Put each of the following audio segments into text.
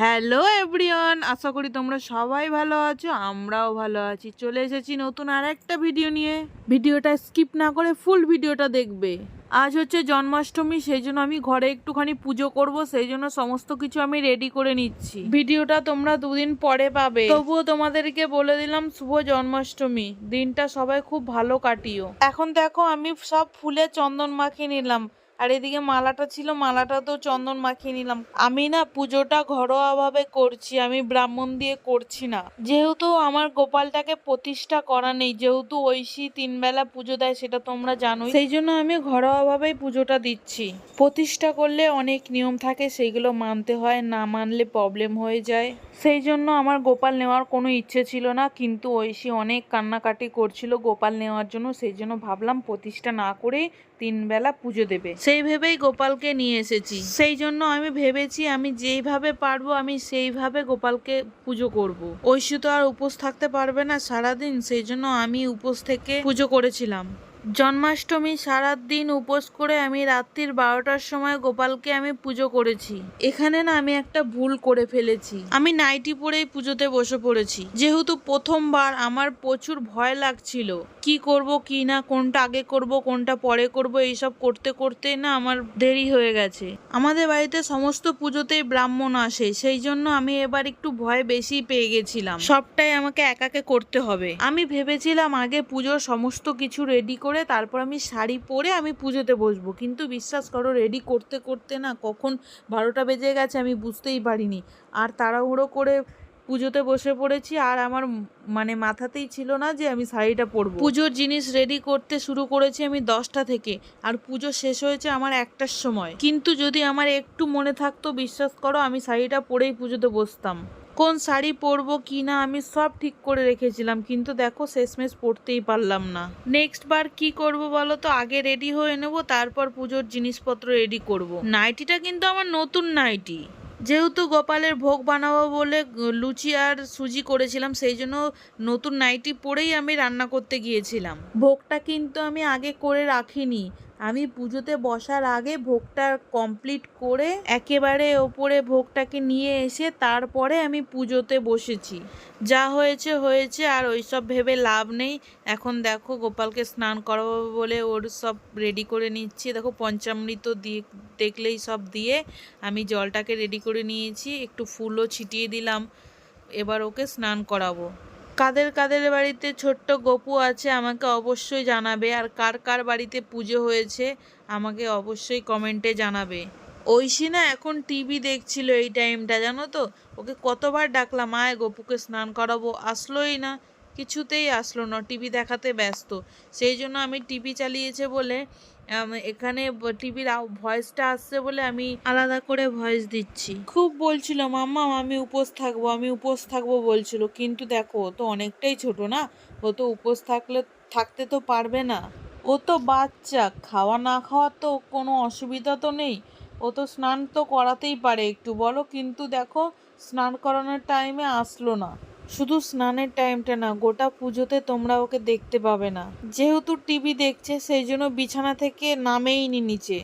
Hello everyone, আশা করি তোমরা সবাই ভালো আছো, আমরাও ভালো আছি। চলে এসেছি নতুন আর একটা ভিডিও নিয়ে। ভিডিওটা স্কিপ না করে ফুল ভিডিওটা দেখবে। আজ হচ্ছে জন্মাষ্টমী, সেই জন্য আমি ঘরে একটুখানি পুজো করব, সেই জন্য সমস্ত কিছু আমি রেডি করে নিচ্ছি। ভিডিওটা তোমরা দুদিন পরে পাবে। তবুও তোমাদেরকে বলে দিলাম, শুভ জন্মাষ্টমী। দিনটা সবাই খুব ভালো কাটিও। এখন দেখো, আমি সব ফুলে চন্দন মাখিয়ে নিলাম। আর এদিকে মালাটা ছিল মালাটা তো চন্দন মাখিয়ে নিলাম। আমি না পুজোটা ঘরোয়াভাবে করছি, আমি ব্রাহ্মণ দিয়ে করছি না। যেহেতু আমার গোপালটাকে প্রতিষ্ঠা করা নেই, যেহেতু ঐশী তিন বেলা পুজো দেয়, সেটা তোমরা জানোই। সেই জন্য আমি ঘরোয়াভাবেই পুজোটা দিচ্ছি। প্রতিষ্ঠা করলে অনেক নিয়ম থাকে, সেইগুলো মানতে হয়, না মানলে প্রবলেম হয়ে যায়। সেই জন্য আমার গোপাল নেওয়ার কোনো ইচ্ছে ছিল না, কিন্তু ঐশী অনেক কান্নাকাটি করছিল গোপাল নেওয়ার জন্য, সেই জন্য ভাবলাম প্রতিষ্ঠা না করেই তিন বেলা পুজো দেবে। সেই ভেবেই গোপালকে নিয়ে এসেছি সেই জন্য আমি ভেবেছি আমি যেইভাবে পারব আমি সেইভাবে গোপালকে পুজো করব। ঐশী তো আর উপোস থাকতে পারবে না সারাদিন, সেই জন্য আমি উপোস থেকে পুজো করেছিলাম জন্মাষ্টমী সারা দিন উপোস করে আমি রাত্রির বারোটার সময় গোপালকে আমি পুজো করেছি। এখানে না আমি একটা ভুল করে ফেলেছি। আমি নাইটি পরেই পুজোতে বসে পড়েছি। যেহেতু প্রথমবার আমার প্রচুর ভয় লাগছিল। কি করব, কি না, কোনটা আগে করব, কোনটা পরে করব, এইসব করতে করতে না আমার দেরি হয়ে গেছে। আমাদের বাড়িতে সমস্ত পুজোতেই ব্রাহ্মণ আসে, সেই জন্য আমি এবার একটু ভয় বেশি পেয়ে গেছিলাম। সবটাই আমাকে একাকে করতে হবে। আমি ভেবেছিলাম আগে পুজোর সমস্ত কিছু রেডি করে তারপর আমি শাড়ি পরে আমি পুজোতে বসবো। কিন্তু বিশ্বাস করো রেডি করতে করতে না কখন বারোটা বেজে গেছে আমি বুঝতেই পারিনি। আর তাড়াহুড়ো করে পুজোতে বসে পড়েছি আর আমার মানে মাথাতেই ছিল না যে আমি শাড়িটা পরবো। পুজোর জিনিস রেডি করতে শুরু করেছি আমি দশটা থেকে আর পুজো শেষ হয়েছে আমার একটার সময়। কিন্তু যদি আমার একটু মনে থাকতো, বিশ্বাস করো আমি শাড়িটা পরেই পুজোতে বসতাম। কোন শাড়ি পরবো, কি না, আমি সব ঠিক করে রেখেছিলাম, কিন্তু দেখো শেষমেশ পরতেই পারলাম না। নেক্সট বার কি করব বলো তো? আগে রেডি হয়ে নেব, তারপর পুজোর জিনিসপত্র রেডি করব। নাইটিটা কিন্তু আমার নতুন নাইটি। যেহেতু গোপালের ভোগ বানাবো বলে লুচি আর সুজি করেছিলাম, সেই জন্য নতুন নাইটি পরেই আমি রান্না করতে গিয়েছিলাম। ভোগটা কিন্তু আমি আগে করে রাখিনি। আমি পুজোতে বসার আগে ভোগটা কমপ্লিট করে একেবারে ওপরে ভোগটাকে নিয়ে এসে তারপরে আমি পুজোতে বসেছি। যা হয়েছে হয়েছে, আর ওইসব ভেবে লাভ নেই। এখন দেখো গোপালকে স্নান করাবো বলে ওর সব রেডি করে নিচ্ছি। দেখো পঞ্চামৃত দিয়ে দেখলেই সব দিয়ে আমি জলটাকে রেডি করে নিয়েছি। একটু ফুলও ছিটিয়ে দিলাম। এবার ওকে স্নান করাবো। কাদের কাদের বাড়িতে ছোট্ট গপু আছে আমাকে অবশ্যই জানাবে। আর কার কার বাড়িতে পুজো হয়েছে আমাকে অবশ্যই কমেন্টে জানাবে। ঐশী না এখন টিভি দেখছিল এই টাইমটা জানো তো? ওকে কতবার ডাকলাম, আয় গপুকে স্নান করাবো। আসলোই না। কিছুতেই আসলো না। টিভি দেখাতে ব্যস্ত। সেই জন্য আমি টিভি চালিয়েছে বলে এখানে টিভির ভয়েসটা আসছে বলে আমি আলাদা করে ভয়েস দিচ্ছি। খুব বলছিল, মাম্মা, আমি উপোস থাকব, আমি উপোস থাকব বলছিল। কিন্তু দেখো, ও তো অনেকটাই ছোট না? ও তো উপোস থাকলে, থাকতে তো পারবে না। ও তো বাচ্চা, খাওয়া না খাওয়ার তো কোনো অসুবিধা তো নেই। ও তো স্নান তো করাতেই পারে একটু, বলো। কিন্তু দেখো, স্নান করানোর টাইমে আসলো না। শুধু স্নানের টাইমটা না, গোটা পুজোতে তোমরা ওকে দেখতে পাবে না। যেহেতু টিভি দেখছে, সেই জন্য বিছানা থেকে নামেই নি নিচে।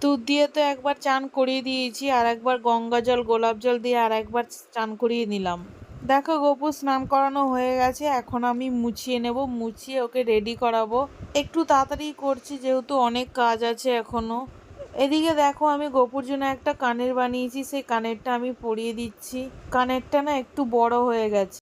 দুধ দিয়ে তো একবার চান করিয়ে দিয়েছি, আর একবার গঙ্গা জল, গোলাপ জল দিয়ে আর একবার চান করিয়ে নিলাম। দেখো গপু, স্নান করানো হয়ে গেছে, এখন আমি মুছিয়ে নেব, মুছিয়ে ওকে রেডি করাবো। একটু তাড়াতাড়ি করছি, যেহেতু অনেক কাজ আছে এখনও এদিকে দেখো, আমি গোপুর জন্য একটা কানের বানিয়েছি, সেই কানেরটা আমি পরিয়ে দিচ্ছি। কানেরটা না একটু বড় হয়ে গেছে।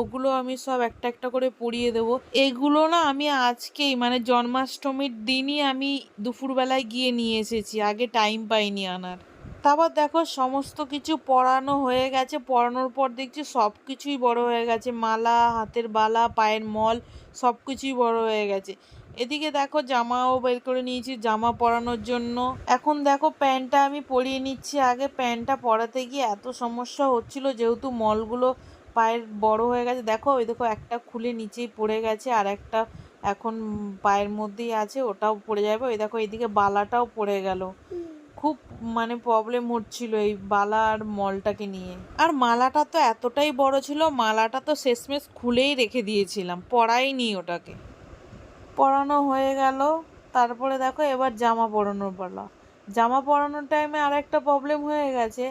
ওগুলো আমি সব একটা একটা করে পরিয়ে দেবো। এগুলো না আমি আজকেই মানে জন্মাষ্টমীর দিনই আমি দুপুরবেলায় গিয়ে নিয়ে এসেছি, আগে টাইম পাইনি আনার। তারপর দেখো সমস্ত কিছু পরানো হয়ে গেছে পরানোর পর দেখছি সব কিছুই বড় হয়ে গেছে, মালা, হাতের বালা, পায়ের মল, সব কিছুই বড় হয়ে গেছে। এদিকে দেখো জামাও বের করে নিয়েছি, জামা পরানোর জন্য। এখন দেখো প্যান্টটা আমি পরিয়ে নিচ্ছি, আগে প্যান্টটা পরাতে গিয়ে এত সমস্যা হচ্ছিল, যেহেতু মলগুলো পায়ের বড় হয়ে গেছে। দেখো, ওই দেখো একটা খুলে নিচেই পড়ে গেছে আর একটা এখন পায়ের মধ্যেই আছে, ওটাও পড়ে যাবে। ওই দেখো, এইদিকে বালাটাও পড়ে গেল। খুব মানে প্রবলেম হচ্ছিল এই বালা আর মলটাকে নিয়ে। আর মালাটা তো এতটাই বড় ছিল, মালাটা তো শেষমেশ খুলেই রেখে দিয়েছিলাম, পরাইনি ওটাকে। পরানো হয়ে গেল, তারপরে দেখো এবার জামা পরানোর পালা। জামা পরানোর টাইমে আর একটা প্রবলেম হয়ে গেছে,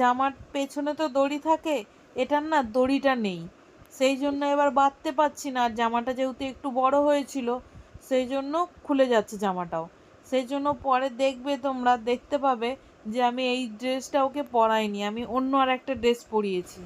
জামার পেছনে তো দড়ি থাকে এটার না দড়িটা নেই। সেই জন্য এবার বাঁধতে পারছি না, আর জামাটা যেহেতু একটু বড় হয়েছিল, সেই জন্য খুলে যাচ্ছে জামাটাও। সেই জন্য পরে দেখবে তোমরা, দেখতে পাবে যে আমি এই ড্রেসটা ওকে পরাইনি, আমি অন্য আর একটা ড্রেস পরিয়েছি।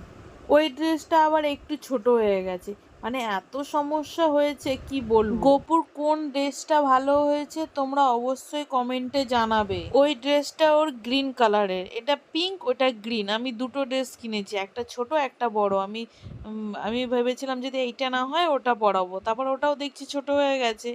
ওই ড্রেসটা আবার একটু ছোট হয়ে গেছে। মানে এত সমস্যা হয়েছে, কি বলব? গোপুর কোন ড্রেসটা ভালো হয়েছে তোমরা অবশ্যই কমেন্টে জানাবে। ওই ড্রেসটা ওর গ্রিন কালারের এটা পিঙ্ক ওটা গ্রিন আমি দুটো ড্রেস কিনেছি, একটা ছোট, একটা বড়। আমি আমি ভেবেছিলাম যদি এইটা না হয়, ওটা পরাবো। তারপর ওটাও দেখছি ছোট হয়ে গেছে।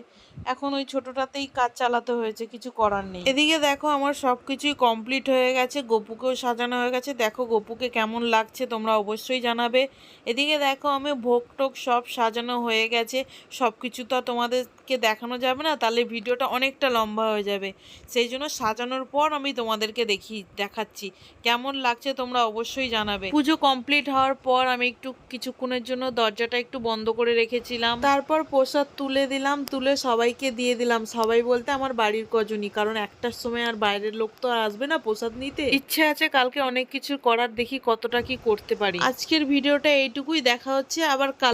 এখন ওই ছোটটাতেই কাজ চালাতে হয়েছে, কিছু করার নেই। এদিকে দেখো আমার সব কিছুই কমপ্লিট হয়ে গেছে, গোপুকেও সাজানো হয়ে গেছে। দেখো গোপুকে কেমন লাগছে, তোমরা অবশ্যই জানাবে। এদিকে দেখো আমি ভোগ টোক সব সাজানো হয়ে গেছে সব কিছু তো তোমাদেরকে দেখানো যাবে না, তাহলে ভিডিওটা অনেকটা লম্বা হয়ে যাবে। সেই জন্য সাজানোর পর আমি তোমাদেরকে দেখি, দেখাচ্ছি। কেমন লাগছে তোমরা অবশ্যই জানাবে। পুজো কমপ্লিট হওয়ার পর আমি একটু কিছুক্ষণের জন্য দরজাটা একটু বন্ধ করে রেখেছিলাম। তারপর প্রসাদ তুলে দিলাম, তুলে সবাইকে দিয়ে দিলাম। সবাই বলতে আমার বাড়ির কজনই, কারণ একটার সময় আর বাইরের লোক তো আর আসবে না প্রসাদ নিতে। ইচ্ছে আছে কালকে অনেক কিছু করার, দেখি কতটা কি করতে পারি। আজকের ভিডিওটা এইটুকুই, দেখা হচ্ছে আবার কাল